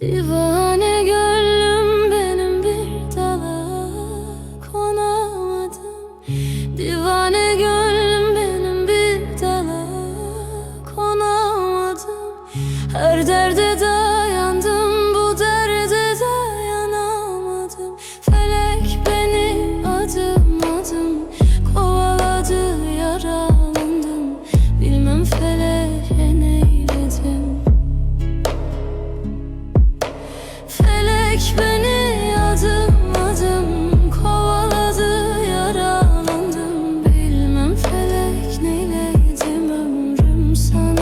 Divane gönlüm benim bir dala konamadım. Divane gönlüm benim bir dala konamadım. Her derde Sevmek beni adım adım kovaladı Yaralandım. Bilmem felek neyledim ömrüm sana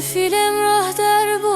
سفیلم راه در با